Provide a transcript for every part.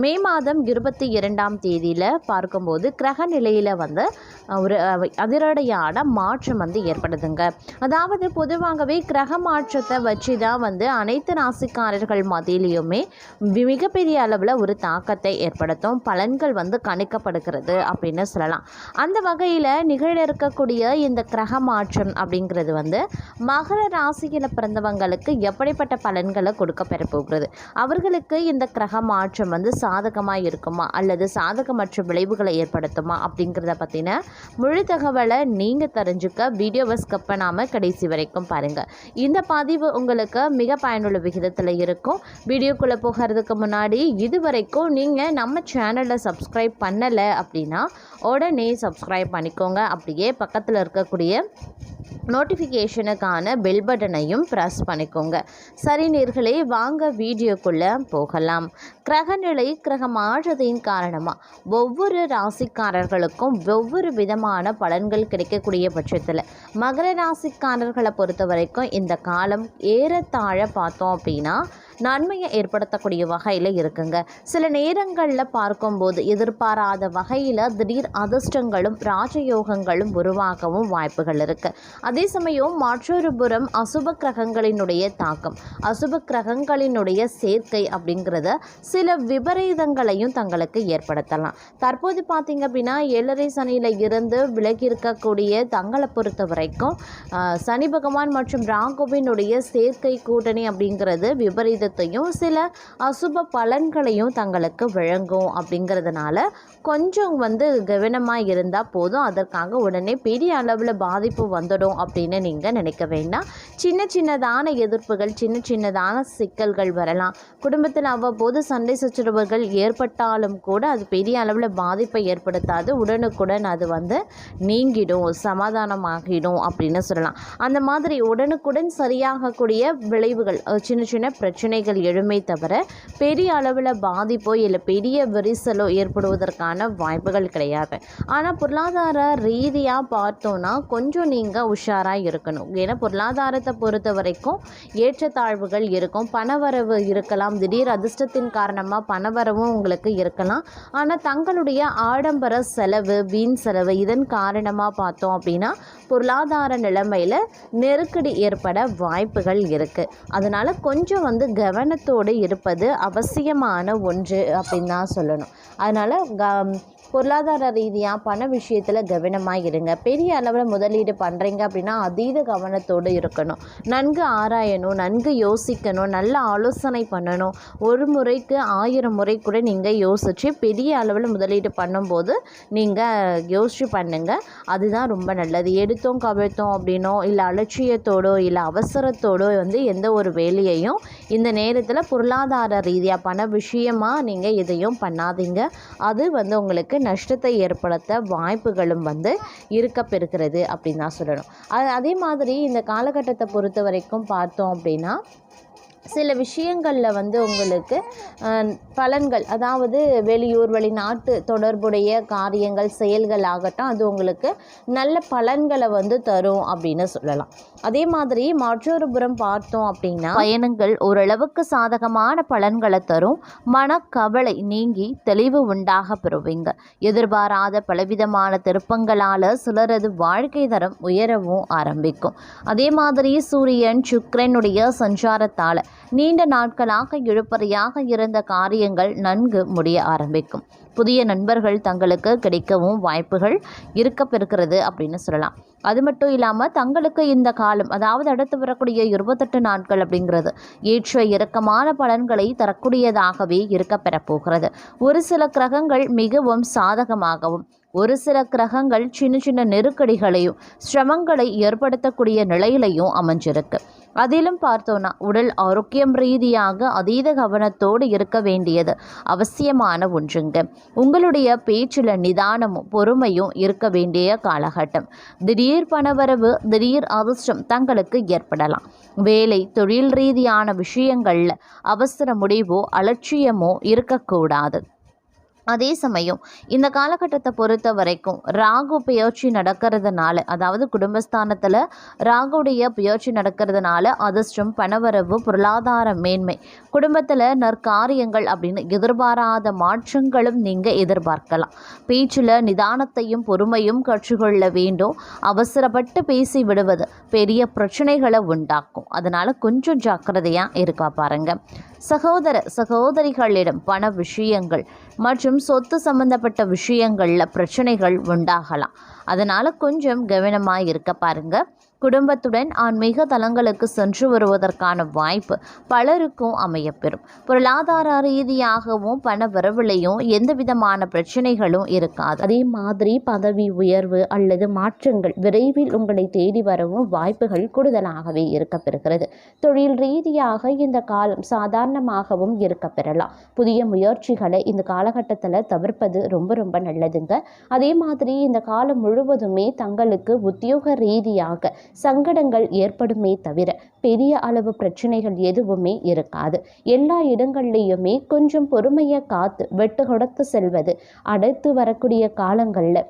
மே மாதம் இருபத்தி இரண்டாம் தேதியில் பார்க்கும்போது கிரக நிலையில் வந்து ஒரு அதிரடையான அதிரடியான மாற்றம் வந்து ஏற்படுதுங்க. அதாவது பொதுவாகவே கிரக மாற்றத்தை வச்சு தான் வந்து அனைத்து ராசிக்காரர்கள் மத்தியிலையுமே மிகப்பெரிய அளவில் ஒரு தாக்கத்தை ஏற்படுத்தும் பலன்கள் வந்து கணிக்கப்படுகிறது அப்படின்னு சொல்லலாம். அந்த வகையில் நிகழ இருக்கக்கூடிய இந்த கிரக மாற்றம் அப்படிங்கிறது வந்து மகர ராசியில் பிறந்தவங்களுக்கு எப்படிப்பட்ட பலன்களை கொடுக்க பெற போகிறது அவர்களுக்கு இந்த கிரக மாற்றம் வந்து சாதகமாக இருக்குமா? அல்லது சாதகமற்ற விளைவுகளை ஏற்படுத்துமா? அப்படிங்கிறத பற்றின முழு தகவலை நீங்கள் தெரிஞ்சுக்க வீடியோவை ஸ்கிப் பண்ணாமல் கடைசி வரைக்கும் பாருங்கள் இந்த பதிவு உங்களுக்கு மிக பயனுள்ள விகிதத்தில் இருக்கும். வீடியோக்குள்ளே போகிறதுக்கு முன்னாடி இது வரைக்கும் நீங்கள் நம்ம சேனலை சப்ஸ்கிரைப் பண்ணலை அப்படின்னா உடனே சப்ஸ்கிரைப் பண்ணிக்கோங்க. அப்படியே பக்கத்தில் இருக்கக்கூடிய நோட்டிஃபிகேஷனுக்கான பெல் பட்டனையும் ப்ரெஸ் பண்ணிக்கோங்க. சரி நேர்களே வாங்க வீடியோக்குள்ளே போகலாம். கிரகநிலை கிரகம் மாற்றத்தின் காரணமாக ஒவ்வொரு ராசிக்காரர்களுக்கும் ஒவ்வொரு விதமான பலன்கள் கிடைக்கக்கூடிய பட்சத்தில் மகர ராசிக்காரர்களை பொறுத்த வரைக்கும் இந்த காலம் ஏறத்தாழ பார்த்தோம் அப்படின்னா நன்மையை ஏற்படுத்தக்கூடிய வகையில் இருக்குங்க. சில நேரங்களில் பார்க்கும்போது எதிர்பாராத வகையில் திடீர் அதிர்ஷ்டங்களும் ராஜயோகங்களும் உருவாகவும் வாய்ப்புகள் இருக்குது அதே சமயம் மற்றொரு புறம் அசுப கிரகங்களினுடைய தாக்கம். அசுப கிரகங்களினுடைய சேர்க்கை அப்படிங்கிறத சில விபரீதங்களையும் தங்களுக்கு ஏற்படுத்தலாம். தற்போது பார்த்தீங்க அப்படின்னா ஏழரை சனியில் இருந்து விலகி இருக்கக்கூடிய தங்களை பொறுத்த வரைக்கும் சனி பகவான் மற்றும் ராகுவினுடைய சேர்க்கை கூட்டணி அப்படிங்கிறது விபரீத விபரீதத்தையும் சில அசுப பலன்களையும் தங்களுக்கு வழங்கும் அப்படிங்கிறதுனால கொஞ்சம் வந்து கவனமாக இருந்தால் போதும். அதற்காக உடனே பெரிய அளவில் பாதிப்பு வந்துடும் அப்படின்னு நீங்கள் நினைக்க வேண்டாம். சின்ன சின்னதான எதிர்ப்புகள் சின்ன சின்னதான சிக்கல்கள் வரலாம். குடும்பத்தில் அவ்வப்போது சண்டை சச்சரவுகள் ஏற்பட்டாலும் கூட அது பெரிய அளவில் பாதிப்பை ஏற்படுத்தாது. உடனுக்குடன் அது வந்து நீங்கிடும் சமாதானமாகிடும் அப்படின்னு சொல்லலாம். அந்த மாதிரி உடனுக்குடன் சரியாகக்கூடிய விளைவுகள் சின்ன சின்ன பிரச்சனை பிரச்சனைகள் எழுமே தவிர பெரிய அளவில் பாதிப்போ இல்லை பெரிய விரிசலோ ஏற்படுவதற்கான வாய்ப்புகள் கிடையாது. ஆனால் பொருளாதார ரீதியாக பார்த்தோன்னா கொஞ்சம் நீங்கள் உஷாராக இருக்கணும். ஏன்னா பொருளாதாரத்தை பொறுத்த வரைக்கும் ஏற்றத்தாழ்வுகள் இருக்கும். பணவரவு இருக்கலாம். திடீர் அதிர்ஷ்டத்தின் காரணமாக பணவரவும் உங்களுக்கு இருக்கலாம். ஆனால் தங்களுடைய ஆடம்பர செலவு வீண் செலவு இதன் காரணமாக பார்த்தோம் அப்படின்னா பொருளாதார நிலைமையில் நெருக்கடி ஏற்பட வாய்ப்புகள் இருக்குது அதனால் கொஞ்சம் வந்து கவனத்தோடு இருப்பது அவசியமான ஒன்று அப்படின்னு தான் சொல்லணும். அதனால் க பொருளாதார ரீதியாக பண விஷயத்தில் கவனமாக இருங்க பெரிய அளவில் முதலீடு பண்ணுறீங்க அப்படின்னா அதீத கவனத்தோடு இருக்கணும். நன்கு ஆராயணும் நன்கு யோசிக்கணும் நல்ல ஆலோசனை பண்ணணும். ஒரு முறைக்கு ஆயிரம் முறை கூட நீங்கள் யோசித்து பெரிய அளவில் முதலீடு பண்ணும்போது நீங்கள் யோசிச்சு பண்ணுங்க. அதுதான் ரொம்ப நல்லது. எடுத்தோம் கவிழ்த்தோம் அப்படின்னோ இல்லை அலட்சியத்தோடோ இல்லை அவசரத்தோடோ வந்து எந்த ஒரு வேலையையும் இந்த நேரத்தில் பொருளாதார ரீதியாக பண விஷயமாக நீங்கள் எதையும் பண்ணாதீங்க. அது வந்து உங்களுக்கு நஷ்டத்தை ஏற்படுத்த வாய்ப்புகளும் வந்து இருக்க பெறுகிறது அப்படின்னு தான் சொல்லணும். அதே மாதிரி இந்த காலகட்டத்தை பொறுத்த வரைக்கும் பார்த்தோம் அப்படின்னா சில விஷயங்களில் வந்து உங்களுக்கு பலன்கள் அதாவது வெளியூர் வெளிநாட்டு தொடர்புடைய காரியங்கள் செயல்கள் ஆகட்டும் அது உங்களுக்கு நல்ல பலன்களை வந்து தரும் அப்படின்னு சொல்லலாம். அதே மாதிரி மற்றொரு புறம் பார்த்தோம் அப்படின்னா பயணங்கள் ஓரளவுக்கு சாதகமான பலன்களை தரும். மனக்கவலை நீங்கி தெளிவு உண்டாக பெறுவீங்க. எதிர்பாராத பலவிதமான திருப்பங்களால் சிலரது வாழ்க்கை தரம் உயரவும் ஆரம்பிக்கும். அதே மாதிரி சூரியன் சுக்கரனுடைய சஞ்சாரத்தால் நீண்ட நாட்களாக இழுப்பறையாக இருந்த காரியங்கள் நன்கு முடிய ஆரம்பிக்கும். புதிய நண்பர்கள் தங்களுக்கு கிடைக்கவும் வாய்ப்புகள் இருக்க அப்படின்னு சொல்லலாம். அது மட்டும் இல்லாமல் தங்களுக்கு இந்த காலம் அதாவது அடுத்து வரக்கூடிய இருபத்தெட்டு நாட்கள் அப்படிங்கிறது ஏற்ற இறக்கமான பலன்களை தரக்கூடியதாகவே இருக்க பெறப்போகிறது ஒரு சில கிரகங்கள் மிகவும் சாதகமாகவும் ஒரு சில கிரகங்கள் சின்ன சின்ன நெருக்கடிகளையும் சிரமங்களை ஏற்படுத்தக்கூடிய நிலையிலையும் அமைஞ்சிருக்கு. அதிலும் பார்த்தோன்னா உடல் ஆரோக்கியம் ரீதியாக அதீத கவனத்தோடு இருக்க வேண்டியது அவசியமான ஒன்றுங்க. உங்களுடைய பேச்சில் நிதானமும் பொறுமையும் இருக்க வேண்டிய காலகட்டம். திடீர் பணவரவு திடீர் அதிர்ஷ்டம் தங்களுக்கு ஏற்படலாம். வேலை தொழில் ரீதியான விஷயங்களில் அவசர முடிவோ அலட்சியமோ இருக்கக்கூடாது. அதே சமயம் இந்த காலகட்டத்தை பொறுத்த வரைக்கும் ராகு பெயர்ச்சி நடக்கிறதுனால அதாவது குடும்பஸ்தானத்தில் ராகுடைய பெயர்ச்சி நடக்கிறதுனால அதிர்ஷ்டம் பணவரவு பொருளாதார மேன்மை குடும்பத்தில் நற்காரியங்கள் அப்படின்னு எதிர்பாராத மாற்றங்களும் நீங்கள் எதிர்பார்க்கலாம். பேச்சில் நிதானத்தையும் பொறுமையும் கற்றுக்கொள்ள வேண்டும். அவசரப்பட்டு பேசி விடுவது பெரிய பிரச்சனைகளை உண்டாக்கும். அதனால் கொஞ்சம் ஜாக்கிரதையாக இருக்கா பாருங்கள் சகோதர சகோதரிகளிடம் பண விஷயங்கள் மற்றும் சொத்து சம்பந்தப்பட்ட விஷயங்களில் பிரச்சனைகள் உண்டாகலாம். அதனால் கொஞ்சம் கவனமாக இருக்க பாருங்க. குடும்பத்துடன் ஆன்மீக தலங்களுக்கு சென்று வருவதற்கான வாய்ப்பு பலருக்கும் அமையப்பெறும். பொருளாதார ரீதியாகவும் பண வரவிலையும் எந்த விதமான பிரச்சனைகளும் இருக்காது. அதே மாதிரி பதவி உயர்வு அல்லது மாற்றங்கள் விரைவில் உங்களை தேடி வரவும் வாய்ப்புகள் கூடுதலாகவே இருக்கப்பெறுகிறது. தொழில் ரீதியாக இந்த காலம் சாதாரணமாகவும் இருக்கப்பெறலாம். புதிய முயற்சிகளை இந்த காலகட்டத்தில் தவிர்ப்பது ரொம்ப ரொம்ப நல்லதுங்க. அதே மாதிரி இந்த காலம் முழுவதுமே தங்களுக்கு உத்தியோக ரீதியாக சங்கடங்கள் ஏற்படுமே தவிர பெரிய அளவு பிரச்சனைகள் எதுவுமே இருக்காது. எல்லா இடங்கள்லையுமே கொஞ்சம் பொறுமையை காத்து வெட்டு கொடுத்து செல்வது அடுத்து வரக்கூடிய காலங்களில்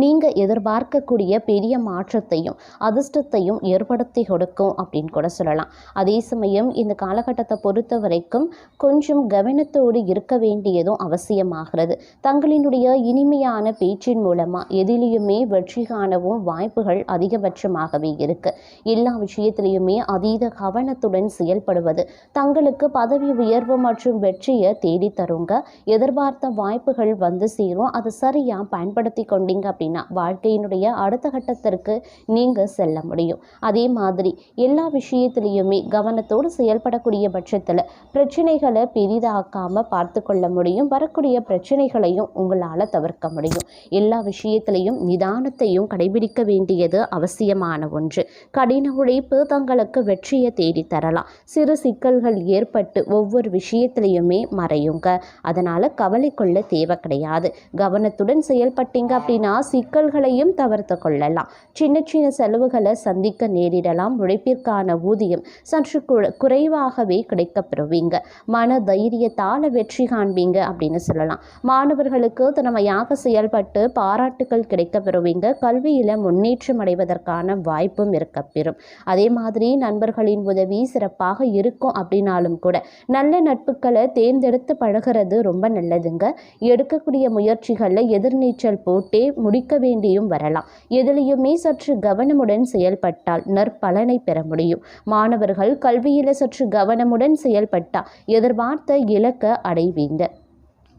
நீங்கள் எதிர்பார்க்கக்கூடிய பெரிய மாற்றத்தையும் அதிர்ஷ்டத்தையும் ஏற்படுத்தி கொடுக்கும் அப்படின்னு கூட சொல்லலாம். அதே சமயம் இந்த காலகட்டத்தை பொறுத்த வரைக்கும் கொஞ்சம் கவனத்தோடு இருக்க வேண்டியதும் அவசியமாகிறது. தங்களினுடைய இனிமையான பேச்சின் மூலமாக எதிலையுமே வெற்றி காணவும் வாய்ப்புகள் அதிகபட்சமாகவே இருக்குது எல்லா விஷயத்திலையுமே அதீத கவனத்துடன் செயல்படுவது தங்களுக்கு பதவி உயர்வு மற்றும் வெற்றியை தேடித்தருங்க. எதிர்பார்த்த வாய்ப்புகள் வந்து சேரும். அதை சரியாக பயன்படுத்தி கொண்டீங்க அப்படின்னா வாழ்க்கையினுடைய அடுத்த கட்டத்திற்கு நீங்கள் செல்ல முடியும். அதே மாதிரி எல்லா விஷயத்திலையுமே கவனத்தோடு செயல்படக்கூடிய பட்சத்தில் பிரச்சனைகளை பெரிதாக்காமல் பார்த்து கொள்ள முடியும். வரக்கூடிய பிரச்சனைகளையும் உங்களால் தவிர்க்க முடியும். எல்லா விஷயத்திலையும் நிதானத்தையும் கடைபிடிக்க வேண்டியது அவசியமான ஒன்று. கடின உழைப்பு தங்களுக்கு வெற்றியை தேடி தரலாம். சிறு சிக்கல்கள் ஏற்பட்டு ஒவ்வொரு விஷயத்திலையுமே மறையுங்க. அதனால் கவலை கொள்ள தேவை கிடையாது. கவனத்துடன் செயல்பட்டீங்க அப்படின்னா சிக்கல்களையும் தவிர்த்து கொள்ளலாம். சின்ன சின்ன செலவுகளை சந்திக்க நேரிடலாம். உழைப்பிற்கான ஊதியம் சற்று கு- குறைவாகவே கிடைக்கப்பெறுவீங்க. மன தைரியத்தால் வெற்றி காண்பீங்க அப்படின்னு சொல்லலாம். மாணவர்களுக்கு திறமையாக செயல்பட்டு பாராட்டுகள் கிடைக்கப்பெறுவீங்க. கல்வியில் முன்னேற்றம் அடைவதற்கான வாய்ப்பும் இருக்கப்பெறும். அதே மாதிரி நண்பர்களின் உதவி சிறப்பாக இருக்கும் அப்படின்னாலும் கூட நல்ல நட்புகளை தேர்ந்தெடுத்து பழகிறது ரொம்ப நல்லதுங்க. எடுக்கக்கூடிய முயற்சிகளில் எதிர்நீச்சல் போட்டே முடிக்க வேண்டியும் வரலாம். எதிலையுமே சற்று கவனமுடன் செயல்பட்டால் நற்பலனை பெற முடியும். மாணவர்கள் கல்வியில் சற்று கவனமுடன் செயல்பட்டால் எதிர்பார்த்த இலக்க அடைவீங்க.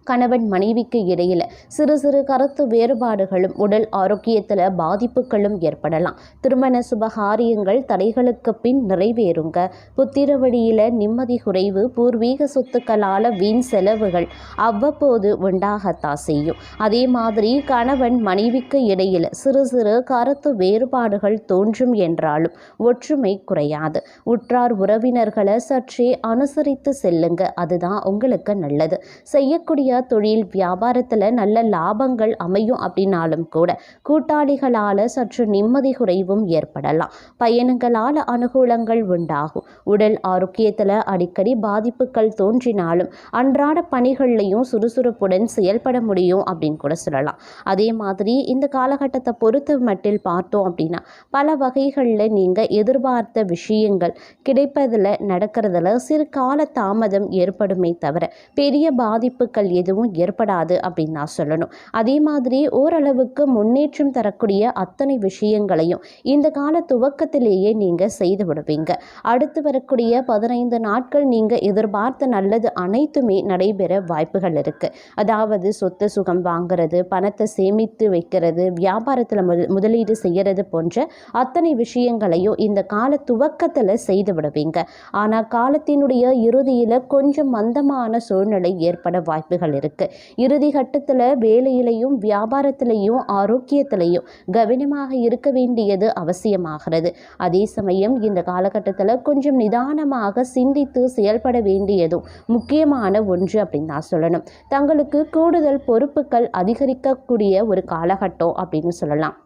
கணவன் மனைவிக்கு இடையில் சிறு சிறு கருத்து வேறுபாடுகளும் உடல் ஆரோக்கியத்தில் பாதிப்புகளும் ஏற்படலாம். திருமண சுபகாரியங்கள் தடைகளுக்கு பின் நிறைவேறுங்க. புத்திர வழியில் நிம்மதி குறைவு பூர்வீக சொத்துக்களால் வீண் செலவுகள் அவ்வப்போது உண்டாகத்தான் செய்யும். அதே மாதிரி கணவன் மனைவிக்கு இடையில் சிறு சிறு கருத்து வேறுபாடுகள் தோன்றும் என்றாலும் ஒற்றுமை குறையாது. உற்றார் உறவினர்களை சற்றே அனுசரித்து செல்லுங்க. அதுதான் உங்களுக்கு நல்லது. செய்யக்கூடிய தொழில் வியாபாரத்தில் நல்ல லாபங்கள் அமையும் அப்படின்னாலும் கூட கூட்டாளிகளால் சற்று நிம்மதி குறைவும் ஏற்படலாம். பயணங்களால் அனுகூலங்கள் உண்டாகும். உடல் ஆரோக்கியத்தில் அடிக்கடி பாதிப்புகள் தோன்றினாலும் அன்றாட பணிகள்லையும் சுறுசுறுப்புடன் செயல்பட முடியும் அப்படின்னு கூட சொல்லலாம். அதே மாதிரி இந்த காலகட்டத்தை பொறுத்த மட்டில் பார்த்தோம் அப்படின்னா பல வகைகளில் நீங்கள் எதிர்பார்த்த விஷயங்கள் கிடைப்பதில் நடக்கிறதுல சிறு கால தாமதம் ஏற்படுமே தவிர பெரிய பாதிப்புகள் எதுவும் ஏற்படாது அப்படின்னு நான் சொல்லணும். அதே மாதிரி ஓரளவுக்கு முன்னேற்றம் தரக்கூடிய அத்தனை விஷயங்களையும் இந்த கால துவக்கத்திலேயே நீங்கள் செய்து விடுவீங்க. அடுத்து வரக்கூடிய பதினைந்து நாட்கள் நீங்கள் எதிர்பார்த்த நல்லது அனைத்துமே நடைபெற வாய்ப்புகள் இருக்குது அதாவது சொத்து சுகம் வாங்குறது பணத்தை சேமித்து வைக்கிறது வியாபாரத்தில் முதல் முதலீடு செய்கிறது போன்ற அத்தனை விஷயங்களையும் இந்த கால துவக்கத்தில் செய்து விடுவீங்க. ஆனால் காலத்தினுடைய இறுதியில் கொஞ்சம் மந்தமான சூழ்நிலை ஏற்பட வாய்ப்புகள் இருக்குது இறுதி கட்டத்தில் வேலையிலையும் வியாபாரத்திலையும் ஆரோக்கியத்திலையும் கவனமாக இருக்க வேண்டியது அவசியமாகிறது. அதே சமயம் இந்த காலகட்டத்தில் கொஞ்சம் நிதானமாக சிந்தித்து செயல்பட வேண்டியதும் முக்கியமான ஒன்று அப்படின்னு தான் சொல்லணும். தங்களுக்கு கூடுதல் பொறுப்புகள் அதிகரிக்கக்கூடிய ஒரு காலகட்டம் அப்படின்னு சொல்லலாம்.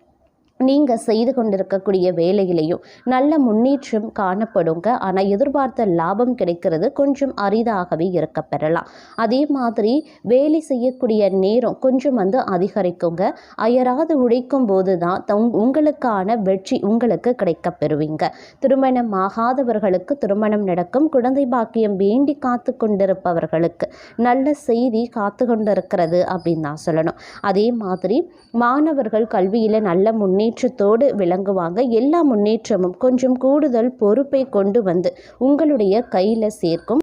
நீங்கள் செய்து கொண்டிருக்கக்கூடிய வேலையிலையும் நல்ல முன்னேற்றம் காணப்படுங்க. ஆனால் எதிர்பார்த்த லாபம் கிடைக்கிறது கொஞ்சம் அரிதாகவே இருக்க பெறலாம். அதே மாதிரி வேலை செய்யக்கூடிய நேரம் கொஞ்சம் வந்து அதிகரிக்குங்க. அயராது உழைக்கும் போது தான் தங் உங்களுக்கான வெற்றி உங்களுக்கு கிடைக்க பெறுவீங்க. திருமணம் ஆகாதவர்களுக்கு திருமணம் நடக்கும். குழந்தை பாக்கியம் வேண்டி காத்து கொண்டிருப்பவர்களுக்கு நல்ல செய்தி காத்து கொண்டிருக்கிறது அப்படின்னு தான் சொல்லணும். அதே மாதிரி மாணவர்கள் கல்வியில் நல்ல முன்னே முன்னேற்றத்தோடு விளங்குவாங்க. எல்லா முன்னேற்றமும் கொஞ்சம் கூடுதல் பொறுப்பை கொண்டு வந்து உங்களுடைய கையில் சேர்க்கும்.